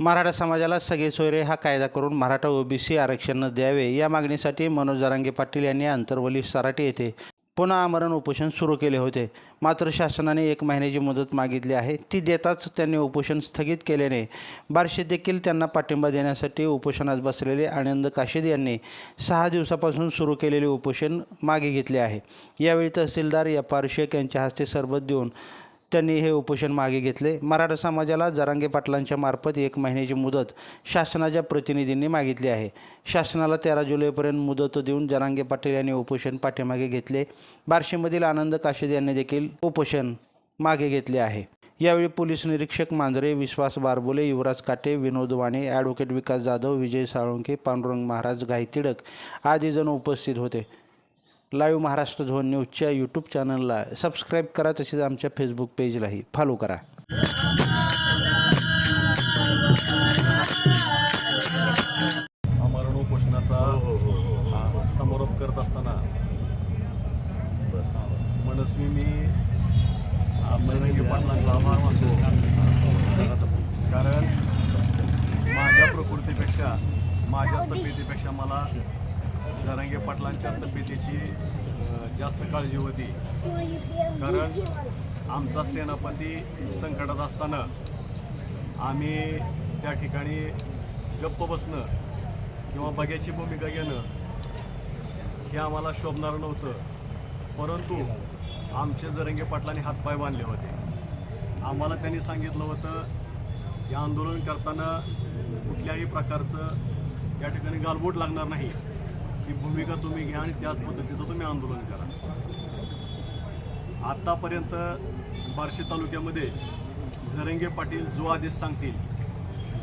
मराठा समाजाला सगळे सोयरे हा कायदा करून मराठा ओबीसी आरक्षण द्यावे या मागणीसाठी मनोज जरांगे पाटील यांनी आंतरवली सराटी येथे पुन्हा आमरण उपोषण सुरू केले होते. मात्र शासनाने एक महिन्याची मुदत मागितली आहे. ती देताच त्यांनी उपोषण स्थगित केल्याने बार्शीत देखील त्यांना पाठिंबा देण्यासाठी उपोषणात बसलेले आनंद काशीद यांनी सहा दिवसापासून सुरू केलेले उपोषण मागे घेतले आहे. यावेळी तहसीलदार एफ आर शेख यांच्या हस्ते सरबत देऊन त्यांनी हे उपोषण मागे घेतले. मराठा समाजाला जरांगे पाटलांच्या मार्फत एक महिन्याची मुदत शासनाच्या प्रतिनिधींनी मागितली आहे. शासनाला तेरा जुलैपर्यंत मुदत देऊन जरांगे पाटील यांनी उपोषण पाठीमागे घेतले. बार्शीमधील आनंद काशीद यांनी देखील उपोषण मागे घेतले आहे. यावेळी पोलीस निरीक्षक मांजरे विश्वास बारबोले युवराज काटे विनोद वाणे ॲडव्होकेट विकास जाधव विजय साळुंके पांडुरंग महाराज घाई तिडक आदी जण उपस्थित होते. लाईव्ह महाराष्ट्र झोन न्यूजच्या यूट्यूब चॅनलला सबस्क्राईब करा तसेच आमच्या फेसबुक पेजलाही फॉलो करा. उपोषणाचा हा, समारोप करत असताना मनस्वी मी मनरंगी पाटलांचा आभार मानतो. कारण माझ्या प्रकृतीपेक्षा माझ्या तब्येतीपेक्षा मला जरांगे पाटलांच्या तब्येतीची जास्त काळजी होती. कारण आमचा सेनापती संकटात असताना आम्ही त्या ठिकाणी गप्प बसणं किंवा बघ्याची भूमिका घेणं हे आम्हाला शोभणारं नव्हतं. परंतु आमचे जरंगे पाटलांनी हातपाय बांधले होते. आम्हाला त्यांनी सांगितलं होतं हे आंदोलन करताना कुठल्याही प्रकारचं या ठिकाणी गालबोट लागणार नाही. भूमिका तुम्ही घ्या आणि त्याच पद्धतीचं तुम्ही आंदोलन करा. आत्तापर्यंत बार्शी तालुक्यामध्ये जरंगे पाटील जो आदेश सांगतील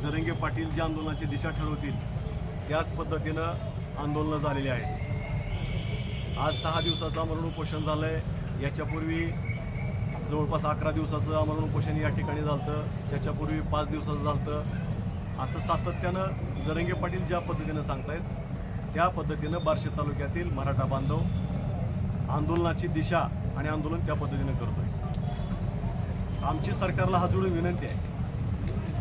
जरंगे पाटील ज्या आंदोलनाची दिशा ठरवतील त्याच पद्धतीनं आंदोलनं झालेली आहेत. आज सहा दिवसाचं आमरण उपोषण झालं आहे याच्यापूर्वी जवळपास अकरा दिवसाचं आमरण उपोषण या ठिकाणी झालं त्याच्यापूर्वी पाच दिवसाचं झालं असं सातत्यानं जरंगे पाटील ज्या पद्धतीनं सांगतायत त्या पद्धतीनं बार्शी तालुक्यातील मराठा बांधव आंदोलनाची दिशा आणि आंदोलन त्या पद्धतीनं करतोय. आमची सरकारला हा जुळून विनंती आहे.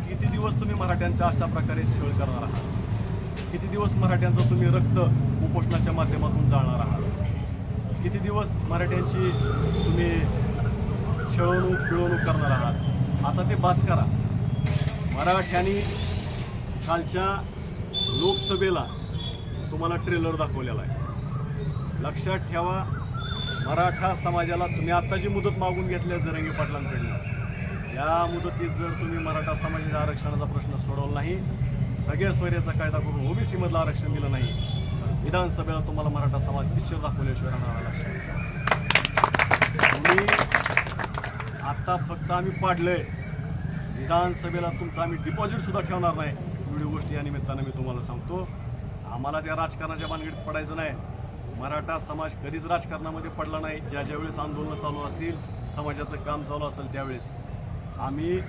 किती दिवस तुम्ही मराठ्यांचा अशा प्रकारे छळ करणार आहात? किती दिवस मराठ्यांचं तुम्ही रक्त उपोषणाच्या माध्यमातून जाणार आहात? किती दिवस मराठ्यांची तुम्ही छळवणूक पिळवणूक करणार आहात? आता ते बास करा. मराठ्यांनी कालच्या लोकसभेला तुम्हाला ट्रेलर दाखवलेला आहे. लक्षात ठेवा मराठा समाजाला तुम्ही आत्ताची मुदत मागून घेतल्या जरंगी पाटलांकडनं. या मुदतीत जर तुम्ही मराठा समाजाच्या आरक्षणाचा प्रश्न सोडवला नाही सगळ्या स्वैर्याचा कायदा करून ओबीसीमधलं आरक्षण दिलं नाही तर विधानसभेला तुम्हाला मराठा समाज पिक्चर दाखवल्याशिवाय राहणार लक्षात तुम्ही आत्ता फक्त आम्ही पाडलंय. विधानसभेला तुमचं आम्ही डिपॉझिटसुद्धा ठेवणार नाही. एवढी गोष्टी या निमित्तानं मी तुम्हाला सांगतो. आम्हाला त्या राजकारणाच्या मानगडीत पडायचं नाही. मराठा समाज कधीच राजकारणामध्ये पडला नाही. ज्या ज्यावेळेस आंदोलनं चालू असतील समाजाचं काम चालू असेल त्यावेळेस. आम्ही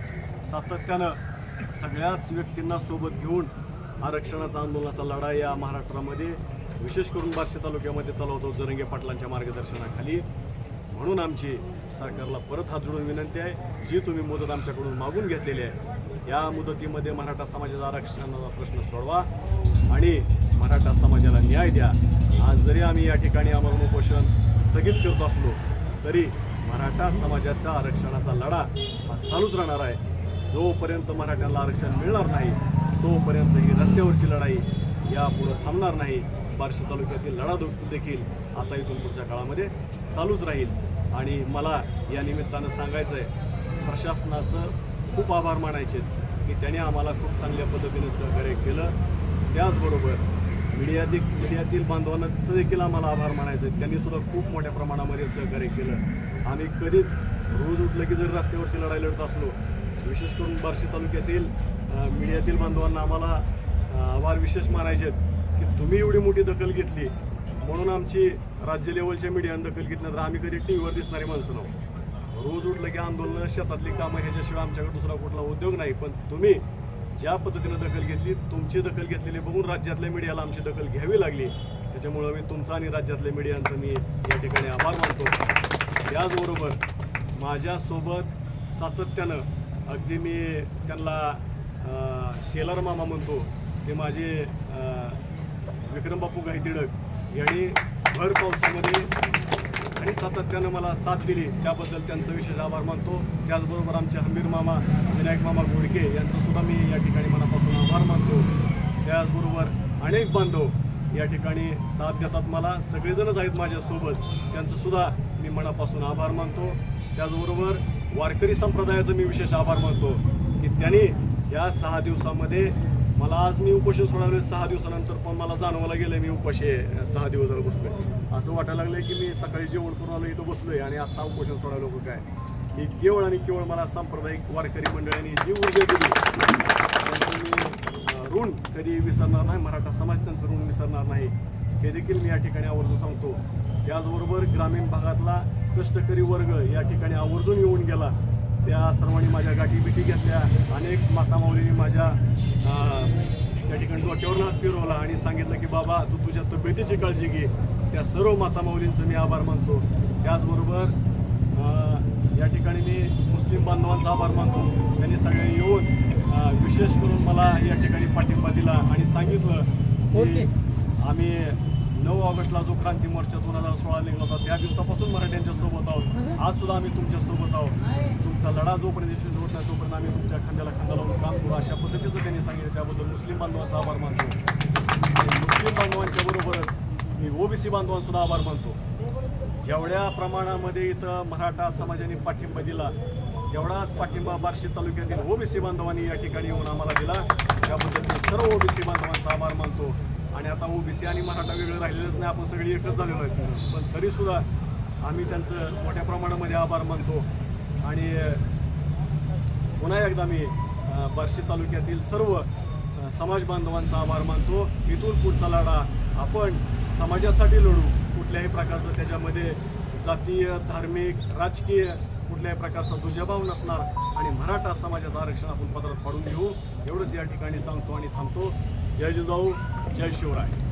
सातत्यानं सगळ्याच व्यक्तींना सोबत घेऊन आरक्षणाचा आंदोलनाचा लढा या महाराष्ट्रामध्ये विशेष करून बार्शी तालुक्यामध्ये चालवतो जरंगे पाटलांच्या मार्गदर्शनाखाली. म्हणून आमची सरकारला परत हात जोडून विनंती आहे. जी तुम्ही मुदत आमच्याकडून मागून घेतलेली आहे या मुदतीमध्ये मराठा समाजाचा आरक्षणाचा प्रश्न सोडवा आणि मराठा समाजाला न्याय द्या. आज जरी आम्ही या ठिकाणी आम्हाला उपोषण स्थगित करत असलो तरी मराठा समाजाच्या आरक्षणाचा लढा हा चालूच राहणार आहे. जोपर्यंत मराठ्यांना आरक्षण मिळणार नाही तोपर्यंत ही रस्त्यावरची लढाई यापुढं थांबणार नाही. बार्शी तालुक्यातील लढा देखील आता इथून पुढच्या काळामध्ये चालूच राहील. आणि मला या निमित्तानं सांगायचं आहे प्रशासनाचं खूप आभार मानायचे की त्याने आम्हाला खूप चांगल्या पद्धतीने सहकार्य केलं. त्याचबरोबर मीडियातील मीडियातील बांधवांचं देखील आम्हाला आभार मानायचे आहेत त्यांनी सुद्धा खूप मोठ्या प्रमाणामध्ये सहकार्य केलं. आम्ही कधीच रोज उठलं की जर रस्त्यावरची लढाई लढत असलो विशेष करून बार्शी तालुक्यातील मीडियातील बांधवांना आम्हाला आभार विशेष मानायचे आहेत की तुम्ही एवढी मोठी दखल घेतली. म्हणून आमची राज्य लेवलच्या मीडियानं दखल घेतली. तर आम्ही कधी टी व्हीवर दिसणारी माणसं नव्हतो. रोज उठलं की आंदोलनं शेतातली कामं ह्याच्याशिवाय आमच्याकडे दुसरा कुठला उद्योग नाही. पण तुम्ही ज्या पद्धतीनं दखल घेतली तुमची दखल घेतलेली बघून राज्यातल्या मीडियाला आमची दखल घ्यावी लागली. त्याच्यामुळं मी तुमचा आणि राज्यातल्या मीडियांचा मी या ठिकाणी आभार मानतो. त्याचबरोबर माझ्यासोबत सातत्यानं अगदी मी त्यांना शेलार मामा म्हणतो ते माझे विक्रमबापू विक्रम बापू गायतिडक यांनी भर पावसामध्ये आणि सातत्यानं मला साथ दिली. त्याबद्दल त्यांचं विशेष आभार मानतो. त्याचबरोबर आमचे हंबीर मामा विनायक मामा गोडके यांचं सुद्धा मी या ठिकाणी मनापासून आभार मानतो. त्याचबरोबर अनेक बांधव या ठिकाणी साथ देतात मला. सगळेजणच आहेत माझ्यासोबत. त्यांचंसुद्धा मी मनापासून आभार मानतो. त्याचबरोबर वारकरी संप्रदायाचं मी विशेष आभार मानतो की त्यांनी या सहा दिवसामध्ये मला आज मी उपोषण सोडवले सहा दिवसानंतर पण मला जाणवायला गेलं मी उपाशी आहे, सहा दिवस झालं बसलोय. असं वाटायला लागलं की मी सकाळी जेवण करून आलो इथं बसलोय आणि आता उपोषण सोडायला लोक काय? की केवळ आणि केवळ मला सांप्रदायिक वारकरी मंडळांनी जी ऊर्जा दिली ऋण कधी विसरणार नाही मराठा समाज त्यांचं ऋण विसरणार नाही हे देखील मी या ठिकाणी आवर्जून सांगतो. त्याचबरोबर ग्रामीण भागातला कष्टकरी वर्ग या ठिकाणी आवर्जून येऊन गेला. त्या सर्वांनी माझ्या गाठीबिटी घेतल्या. अनेक माता माऊलींनी माझ्या त्या ठिकाणी डोक्यावर हात फिरवला आणि सांगितलं की बाबा तू तुझ्या तब्येतीची काळजी घे. त्या सर्व माता माऊलींचं मी आभार मानतो. त्याचबरोबर या ठिकाणी मी मुस्लिम बांधवांचा आभार मानतो. त्यांनी सगळे येऊन विशेष करून मला या ठिकाणी पाठिंबा दिला आणि सांगितलं की आम्ही नऊ ऑगस्टला जो क्रांती मोर्चा दोन हजार सोळा निघाला होता त्या दिवसापासून मराठ्यांच्या सोबत आहोत. आज सुद्धा आम्ही तुमच्यासोबत आहोत. तुमचा लढा जोपर्यंत यशस्वी होत नाही तोपर्यंत आम्ही तुमच्या खांद्याला खांदा लावून काम करू. अशा पद्धतीचं त्यांनी सांगितलं. त्याबद्दल मुस्लिम बांधवांचा आभार मानतो. आणि मुस्लिम बांधवांच्या बरोबरच मी ओबीसी बांधवांसुद्धा आभार मानतो. जेवढ्या प्रमाणामध्ये इथं मराठा समाजाने पाठिंबा दिला तेवढाच पाठिंबा बार्शी तालुक्यातील ओबीसी बांधवांनी या ठिकाणी येऊन आम्हाला दिला. त्याबद्दल मी सर्व ओबीसी बांधवांचा आभार मानतो. आणि आता ओबीसी आणि मराठा वेगळं राहिलेलंच नाही आपण सगळी एकच झालेलो आहे. पण तरीसुद्धा आम्ही त्यांचं मोठ्या प्रमाणामध्ये आभार मानतो. आणि पुन्हा एकदा मी बार्शी तालुक्यातील सर्व समाज बांधवांचा आभार मानतो. इथून पुढचा लढा आपण समाजासाठी लढू कुठल्याही प्रकारचं त्याच्यामध्ये जातीय धार्मिक राजकीय कुठल्याही प्रकारचा दुजाभाव नसणार आणि मराठा समाजाचं आरक्षण आपण पत्रात पाडून घेऊ. एवढंच या ठिकाणी सांगतो आणि थांबतो. जय जिजाऊ जय शिवराय.